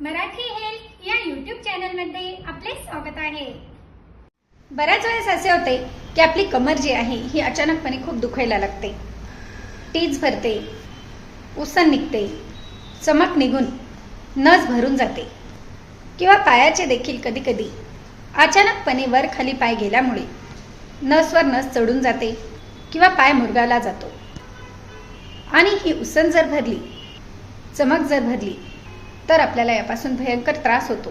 Marathi health या YouTube चॅनलमध्ये आपले स्वागत आहे. बऱ्याच वेळेस असे होते की आपली कमर जी आहे ही अचानकपणे खूप दुखायला लागते. टीज भरते उसन निघते चमक निघून नस भरून जाते. किंवा पायाचे देखील कधी कधी अचानकपणे वर खाली पाय गेल्यामुळे नसवर नस चढून जाते किंवा पाय मुरगाला जातो. आणि ही उसन जर भरली चमक जर भरली तर आपल्याला यापासून भयंकर त्रास होतो.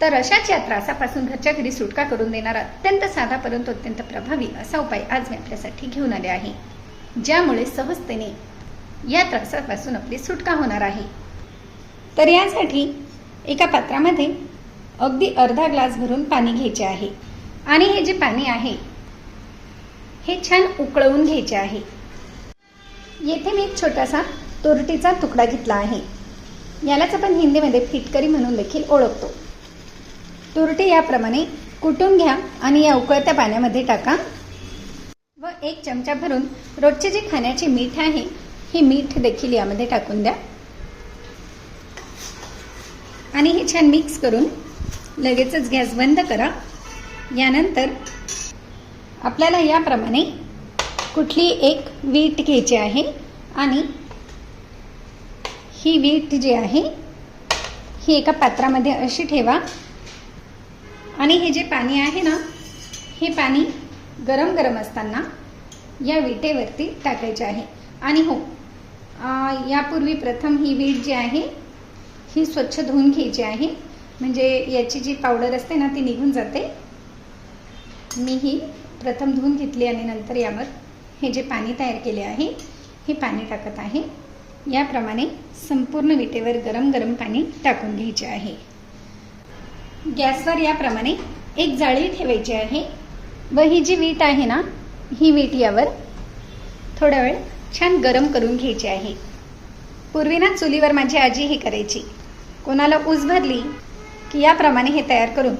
तर अशाच या त्रासापासून घरच्या घरी सुटका करून देणारा अत्यंत साधा परंतु अत्यंत प्रभावी असा उपाय आज मी आपल्यासाठी घेऊन आले आहे. ज्यामुळे सहजतेने या त्रासापासून आपली सुटका होणार आहे. तर यासाठी एका पात्रामध्ये अगदी अर्धा ग्लास भरून पाणी घ्यायचे आहे. आणि हे जे पाणी आहे हे छान उकळवून घ्यायचे आहे. येथे मी एक छोटासा तुरटीचा तुकडा घेतला आहे. यालाच आपण हिंदीमध्ये फिटकरी म्हणून देखील ओळखतो. तुरटी याप्रमाणे कुटून घ्या आणि या उकळत्या पाण्यामध्ये टाका. व एक चमचा भरून रोजचे जे खाण्याचे मीठ आहे हे मीठ देखील यामध्ये टाकून द्या. आणि हे छान मिक्स करून लगेचच गॅस बंद करा. यानंतर आपल्याला याप्रमाणे कुठली एक वीट घ्यायची आहे आणि ही वीट जी आहे ही एका पात्रामध्ये अशी ठेवा. आणि हे जे पाणी आहे ना हे पाणी गरम गरम असताना या विटेवरती टाकायचे आहे. आणि हो यापूर्वी प्रथम ही वीट जी आहे ही स्वच्छ धुवून घ्यायची आहे. म्हणजे याची जी पावडर असते ना ती निघून जाते. मी ही प्रथम धुवून घेतली आणि नंतर यावर हे जे पाणी तयार केले आहे हे पाणी टाकत आहे. याप्रमाणे संपूर्ण विटेवर गरम गरम पाणी टाकून घ्यायचे आहे. गॅसवर याप्रमाणे एक जाळी ठेवायची आहे. व ही जी वीट आहे ना ही वीट यावर थोडा वेळ छान गरम करून घ्यायची आहे. पूर्वी ना चुलीवर माझी आजी हे करायची. कोणाला ऊस भरली की याप्रमाणे हे तयार करून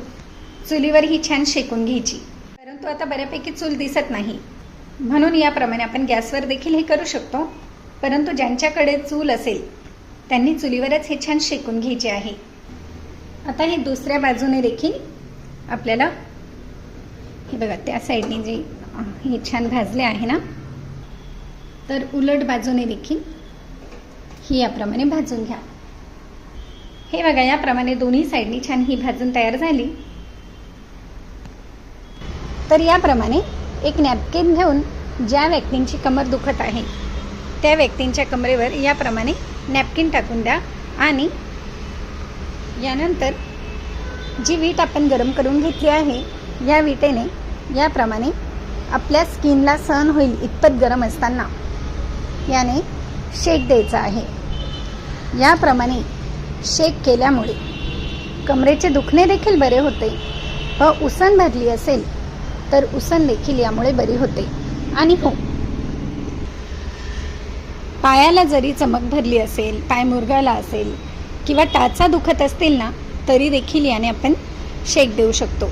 चुलीवर ही छान शेकून घ्यायची. परंतु आता बऱ्यापैकी चूल दिसत नाही. म्हणून याप्रमाणे आपण गॅसवर देखील हे करू शकतो. परंतु ज्यांच्याकडे चूल असेल त्यांनी चुलीवरच हे छान शेकून घ्यायचे आहे. आता हे दुसऱ्या बाजूने देखील आपल्याला हे बघा त्या साईडने जे हे छान भाजले आहे ना तर उलट बाजूने देखील ही याप्रमाणे भाजून घ्या. हे बघा याप्रमाणे दोन्ही साईडनी छान ही भाजून तयार झाली. तर याप्रमाणे एक नॅपकिन घेऊन ज्या व्यक्तींची कमर दुखत आहे त्या व्यक्तींच्या कमरेवर याप्रमाणे नॅपकिन टाकून द्या आणि यानंतर जी वीट आपण गरम करून घेतली आहे या विटेने याप्रमाणे आपल्या स्किनला सहन होईल इतपत गरम असताना. याने शेक द्यायचा आहे. याप्रमाणे शेक केल्यामुळे कमरेचे दुखणे देखील बरे होते. व उसण भरली असेल तर उसण देखील यामुळे बरी होते. आणि हो पायाला जरी चमक भरली असेल पाय मुरगाळला असेल किंवा टाचा दुखत असतील ना तरी देखील याने आपण शेक देऊ शकतो.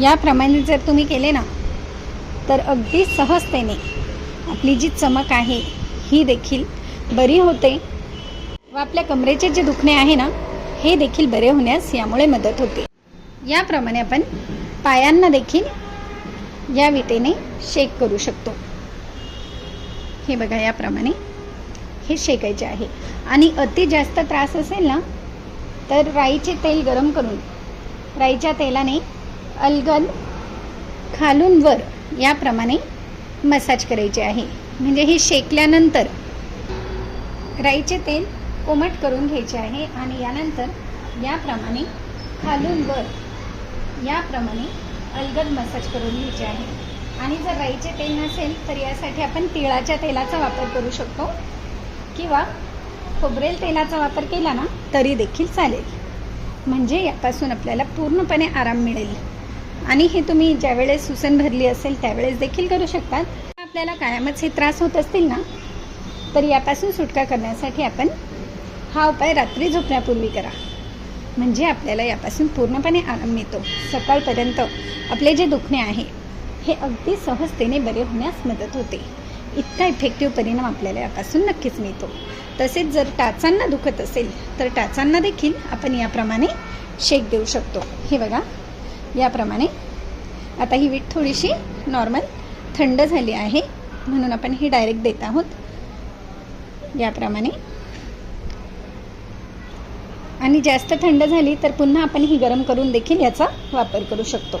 याप्रमाणे जर तुम्ही केले ना तर अगदी सहजतेने आपली जी चमक आहे ही देखील बरी होते. व आपल्या कमरेचे जे दुखणे आहे ना हे देखील बरे होण्यास यामुळे मदत होते. याप्रमाणे आपण पायांना देखील या विटेने शेक करू शकतो. हे बघा याप्रमाणे हे शेकायचे आहे. आणि अति जास्त त्रास असेल ना तर राईचे तेल गरम करून राईच्या तेलाने अलगद खालून वर याप्रमाणे मसाज करायचे आहे. म्हणजे हे शेकल्यानंतर राईचे तेल कोमट करून घ्यायचे आहे आणि यानंतर याप्रमाणे खालून वर याप्रमाणे अलगद मसाज करून घ्यायचे आहे. आणि जर राईचे तेल नसेल तर यासाठी आपण तिळाच्या तेलाचा वापर करू शकतो. किंवा खोबरेल तेलाचा वापर केला ना तरी देखील चालेल. म्हणजे यापासून आपल्याला पूर्णपणे आराम मिळेल. आणि हे तुम्ही ज्यावेळेस सुसन भरली असेल त्यावेळेस देखील करू शकतात. आपल्याला कायमच हे त्रास होत असतील ना तर यापासून सुटका करण्यासाठी आपण हा उपाय रात्री झोपण्यापूर्वी करा. म्हणजे आपल्याला यापासून पूर्णपणे आराम मिळतो. सकाळपर्यंत आपले जे दुखणे आहे हे अगदी सहजतेने बरे होण्यास मदत होते. इतका इफेक्टिव्ह परिणाम आपल्याला यापासून नक्कीच मिळतो. तसेच जर टाचांना दुखत असेल तर टाचांना देखील आपण याप्रमाणे शेक देऊ शकतो. हे बघा. याप्रमाणे. आता ही वीट थोडीशी नॉर्मल थंड झाली आहे म्हणून आपण ही डायरेक्ट देत आहोत. याप्रमाणे. आणि जास्त थंड झाली तर पुन्हा आपण ही गरम करून देखील याचा वापर करू शकतो.